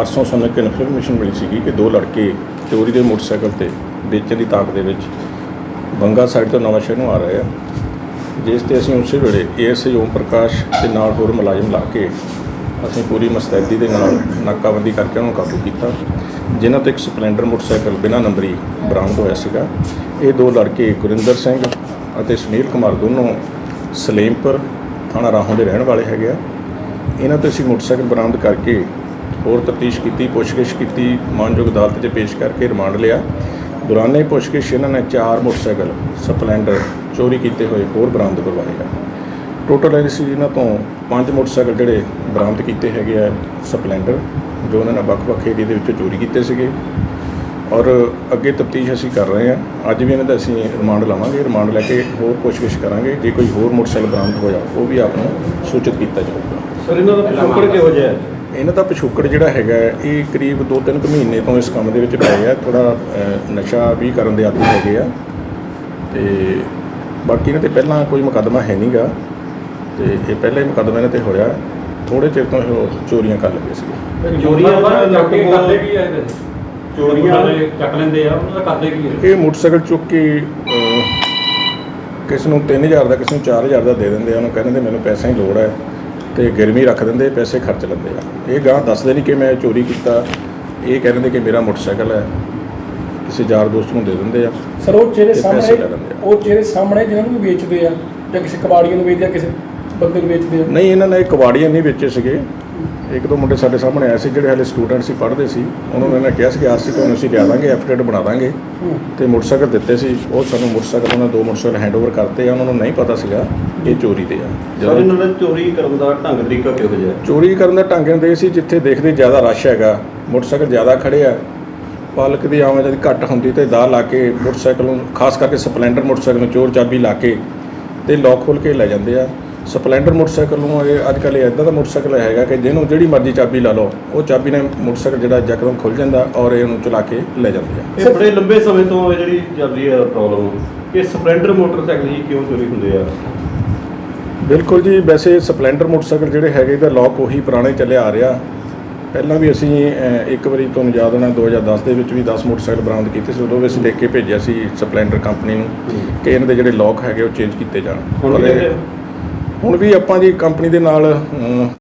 ਪਰਸੋਂ ਸਾਨੂੰ ਇੱਕ ਇਨਫੋਰਮੇਸ਼ਨ ਮਿਲੀ ਸੀਗੀ ਕਿ ਦੋ ਲੜਕੇ ਚੋਰੀ ਦੇ ਮੋਟਰਸਾਈਕਲ ਤੇ ਵੇਚਣ ਦੀ ਤਾਕ ਦੇ ਵਿੱਚ ਬੰਗਾ ਸਾਈਡ ਤੋਂ ਨਵਾਂ ਸ਼ਹਿਰ ਨੂੰ ਆ ਰਹੇ ਆ। ਜਿਸ ਤੇ ਅਸੀਂ ਉਸੇ ਵੇਲੇ ਏਐਸਆਈ ਓਮ ਪ੍ਰਕਾਸ਼ ਤੇ ਨਾਲ ਹੋਰ ਮੁਲਾਜ਼ਮ ਲਾ ਕੇ ਅਸੀਂ ਪੂਰੀ ਮਸਤੈਦੀ ਦੇ ਨਾਲ ਨਾਕਾਬੰਦੀ ਕਰਕੇ ਉਹਨਾਂ ਨੂੰ ਕਾਬੂ ਕੀਤਾ, ਜਿਨ੍ਹਾਂ ਤੋਂ ਇੱਕ ਸਪਲੈਂਡਰ ਮੋਟਰਸਾਈਕਲ ਬਿਨਾਂ ਨੰਬਰੀ ਬਰਾਮਦ ਹੋਇਆ ਸੀਗਾ। ਇਹ ਦੋ ਲੜਕੇ ਗੁਰਿੰਦਰ ਸਿੰਘ ਅਤੇ ਸੁਨੀਲ ਕੁਮਾਰ ਦੋਨੋਂ ਸਲੇਮਪੁਰ ਥਾਣਾ ਰਾਹੋਂ ਦੇ ਰਹਿਣ ਵਾਲੇ ਹੈਗੇ ਆ। ਇਹਨਾਂ ਤੋਂ ਅਸੀਂ ਮੋਟਰਸਾਈਕਲ ਬਰਾਮਦ ਕਰਕੇ ਹੋਰ ਤਫਤੀਸ਼ ਕੀਤੀ, ਪੁੱਛਗਿੱਛ ਕੀਤੀ, ਮਾਨਯੋਗ ਅਦਾਲਤ 'ਚ ਪੇਸ਼ ਕਰਕੇ ਰਿਮਾਂਡ ਲਿਆ। ਦੌਰਾਨੇ ਪੁੱਛਗਿੱਛ ਇਹਨਾਂ ਨੇ ਚਾਰ ਮੋਟਰਸਾਈਕਲ, ਸਪਲੈਂਡਰ ਚੋਰੀ ਕੀਤੇ ਹੋਏ ਹੋਰ ਬਰਾਮਦ ਕਰਵਾਏ ਆ ਟੋਟਲ ਅਸੀਂ ਇਹਨਾਂ ਤੋਂ ਪੰਜ ਮੋਟਰਸਾਈਕਲ ਜਿਹੜੇ ਬਰਾਮਦ ਕੀਤੇ ਹੈਗੇ ਆ, ਸਪਲੈਂਡਰ, ਜੋ ਉਹਨਾਂ ਨੇ ਵੱਖ-ਵੱਖ ਏਰੀਏ ਦੇ ਵਿੱਚੋਂ ਚੋਰੀ ਕੀਤੇ ਸੀਗੇ। ਔਰ ਅੱਗੇ ਤਫਤੀਸ਼ ਅਸੀਂ ਕਰ ਰਹੇ ਹਾਂ। ਅੱਜ ਵੀ ਇਹਨਾਂ ਦਾ ਅਸੀਂ ਰਿਮਾਂਡ ਲਵਾਂਗੇ, ਰਿਮਾਂਡ ਲੈ ਕੇ ਹੋਰ ਪੁੱਛਗਿੱਛ ਕਰਾਂਗੇ। ਜੇ ਕੋਈ ਹੋਰ ਮੋਟਰਸਾਈਕਲ ਬਰਾਮਦ ਹੋਇਆ, ਉਹ ਵੀ ਆਪ ਨੂੰ ਸੂਚਿਤ ਕੀਤਾ ਜਾਊਗਾ। ਸਰ, ਇਹਨਾਂ ਦਾ ਪਿਛੋਕੜ ਕਿਹੋ ਜਿਹਾ ਹੈ? ਇਹਨਾਂ ਦਾ ਪਿਛੋਕੜ ਜਿਹੜਾ ਹੈਗਾ ਹੈ, ਇਹ ਕਰੀਬ 2-3 ਮਹੀਨੇ ਤੋਂ ਇਸ ਕੰਮ ਦੇ ਵਿੱਚ ਪਏ ਆ। ਥੋੜਾ ਨਸ਼ਾ ਵੀ ਕਰਨ ਦੇ ਆਦੀ ਹੈਗੇ ਆ। ਤੇ ਬਾਕੀ ਇਹਨਾਂ ਤੇ ਪਹਿਲਾਂ ਕੋਈ ਮੁਕੱਦਮਾ ਹੈ ਨਹੀਂਗਾ ਤੇ ਇਹ ਪਹਿਲਾ ਹੀ ਮੁਕੱਦਮਾ ਇਹਨਾਂ ਤੇ ਹੋਇਆ। ਥੋੜੇ ਚਿਰ ਤੋਂ ਇਹ ਚੋਰੀਆਂ ਕਰ ਲੱਗੇ ਸੀ ਚੋਰੀਆਂ ਦਾ ਕਰਦੇ ਕਰਦੇ ਕੀ ਹੈ ਇਹਦੇ? ਚੋਰੀਆਂ ਚੋਰੀਆਂ ਚੱਕ ਲੈਂਦੇ ਆ ਉਹਨਾਂ ਦਾ ਕਰਦੇ ਕੀ ਹੈ ਇਹ ਮੋਟਰਸਾਈਕਲ ਚੁੱਕ ਕੇ ਕਿਸ ਨੂੰ 3000 ਦਾ ਕਿਸ ਨੂੰ 4000 ਦਾ ਦੇ ਦਿੰਦੇ ਆ। ਉਹਨੂੰ ਕਹਿੰਦੇ ਮੈਨੂੰ ਪੈਸਿਆਂ ਦੀ ਲੋੜ ਹੈ। ਤੇ ਗਿਰਵੀ ਰੱਖ ਦਿੰਦੇ ਪੈਸੇ ਖਰਚ ਲੈਂਦੇ ਆ। ਇਹ ਗਾਂ ਦੱਸਦੇ ਨਹੀਂ ਕਿ ਮੈਂ ਚੋਰੀ ਕੀਤਾ। ਇਹ ਕਹਿੰਦੇ ਕਿ ਮੇਰਾ ਮੋਟਰਸਾਈਕਲ ਹੈ। ਕਿਸੇ ਯਾਰ ਦੋਸਤ ਨੂੰ ਦੇ ਦਿੰਦੇ ਆ। ਸਰ ਉਹ ਚਿਹਰੇ ਤੇ ਪੈਸੇ ਸਾਹਮਣੇ ਲੈ ਲੈਂਦੇ ਆ। ਉਹ ਚਿਹਰੇ ਸਾਹਮਣੇ ਜਿਹਨਾਂ ਨੂੰ ਵੇਚਦੇ ਆ ਜਾਂ ਕਿਸੇ ਕਬਾੜੀਆਂ ਨੂੰ ਵੇਚਦੇ ਆ ਕਿਸੇ ਬੰਦੇ ਨੂੰ ਵੇਚਦੇ ਆ। ਨਹੀਂ ਇਹਨਾਂ ਨੇ ਕਵਾੜੀਆਂ ਨਹੀਂ ਵੇਚੇ ਸੀਗੇ। ਇੱਕ ਦੋ ਮੁੰਡੇ ਸਾਡੇ ਸਾਹਮਣੇ ਆਏ ਸੀ ਜਿਹੜੇ ਹਾਲੇ ਸਟੂਡੈਂਟ ਸੀ ਪੜ੍ਹਦੇ ਸੀ। ਉਹਨਾਂ ਨੇ ਇਹਨਾਂ ਕਿਹਾ ਸੀ ਕਿ ਆਰਸੀ ਤੋਂ ਅਸੀਂ ਲਿਆ ਦਾਂਗੇ ਐਫੀਡੇਟ ਬਣਾ ਦਾਂਗੇ। ਤੇ ਮੋਟਰਸਾਈਕਲ ਦਿੱਤੇ ਸੀ। ਉਹ ਸਾਨੂੰ ਮੋਟਰਸਾਈਕਲ ਉਹਨਾਂ ਦੋ ਮੋਟਰਸਾਈਕਲ ਹੈਂਡਓਵਰ ਕਰਤੇ ਆ। ਉਹਨਾਂ ਨੂੰ ਨਹੀਂ ਪਤਾ ਸੀਗਾ ਇਹ ਚੋਰੀ ਦੇ ਆ। ਸਰ ਇਹਨਾਂ ਦਾ ਚੋਰੀ ਕਰਨ ਦਾ ਢੰਗ ਤਰੀਕਾ ਕਿਹੋ ਜਿਹਾ ਚੋਰੀ ਕਰਨ ਦਾ ਢੰਗ ਦੇ ਸੀ ਜਿੱਥੇ ਦੇਖਦੇ ਜ਼ਿਆਦਾ ਰਸ਼ ਹੈਗਾ। ਮੋਟਰਸਾਈਕਲ ਜ਼ਿਆਦਾ ਖੜੇ ਆ। ਪਾਲਕ ਦੀ ਆਵਾਜਾਈ ਘੱਟ ਹੁੰਦੀ ਤੇ ਦਾ ਲਾ ਕੇ ਮੋਟਰਸਾਈਕਲ ਨੂੰ ਖਾਸ ਕਰਕੇ ਸਪਲੈਂਡਰ ਮੋਟਰਸਾਈਕਲ ਨੂੰ ਚੋਰ ਚਾਬੀ ਲਾ ਕੇ ਤੇ ਲੋਕ ਖੋਲ ਕੇ ਲੈ ਜਾਂਦੇ ਆ। ਸਪਲੈਂਡਰ ਮੋਟਰਸਾਈਕਲ ਨੂੰ ਇਹ ਅੱਜ ਕੱਲ੍ਹ ਇਦਾਂ ਦਾ ਮੋਟਰਸਾਈਕਲ ਹੈਗਾ ਕਿ ਜਿਹਨੂੰ ਜਿਹੜੀ ਮਰਜ਼ੀ ਚਾਬੀ ਲਾ ਲਓ ਉਹ ਚਾਬੀ ਨਾਲ ਮੋਟਰਸਾਈਕਲ ਜਿਹੜਾ ਯਕਦਮ ਖੁੱਲ ਜਾਂਦਾ ਔਰ ਇਹਨੂੰ ਚਲਾ ਕੇ ਲੈ ਜਾਂਦੇ ਆ। ਇਹ ਬੜੇ ਲੰਬੇ ਸਮੇਂ ਤੋਂ ਇਹ ਜਿਹੜੀ ਚੱਲਦੀ ਹੈ ਪ੍ਰੋਬਲਮ ਕਿ ਸਪਲੈਂਡਰ ਮੋਟਰਸਾਈਕਲ ਹੀ ਕਿਉਂ ਚੋਰੀ ਹੁੰਦੇ ਆ? ਬਿਲਕੁਲ ਜੀ ਵੈਸੇ ਸਪਲੈਂਡਰ ਮੋਟਰਸਾਈਕਲ ਜਿਹੜੇ ਹੈਗੇ ਇਹਦਾ ਲੋਕ ਉਹੀ ਪੁਰਾਣੇ ਚੱਲਿਆ ਆ ਰਿਹਾ। ਪਹਿਲਾਂ ਵੀ ਅਸੀਂ ਇੱਕ ਵਾਰੀ ਤੁਹਾਨੂੰ ਯਾਦ ਹੋਣਾ 2010 ਦੇ ਵਿੱਚ ਵੀ 10 ਮੋਟਰਸਾਈਕਲ ਬਰਾਮਦ ਕੀਤੇ ਸੀ ਉਦੋਂ ਵੀ ਅਸੀਂ ਲਿਖ ਕੇ ਭੇਜਿਆ ਸੀ ਸਪਲੈਂਡਰ ਕੰਪਨੀ ਨੂੰ ਕਿ ਇਹਨਾਂ ਦੇ ਜਿਹੜੇ ਲੋਕ ਹੈਗੇ ਉਹ ਚੇਂਜ ਕੀਤੇ ਜਾਣ। ਹੁਣ ਵੀ ਆਪਾਂ ਜੀ ਕੰਪਨੀ ਦੇ ਨਾਲ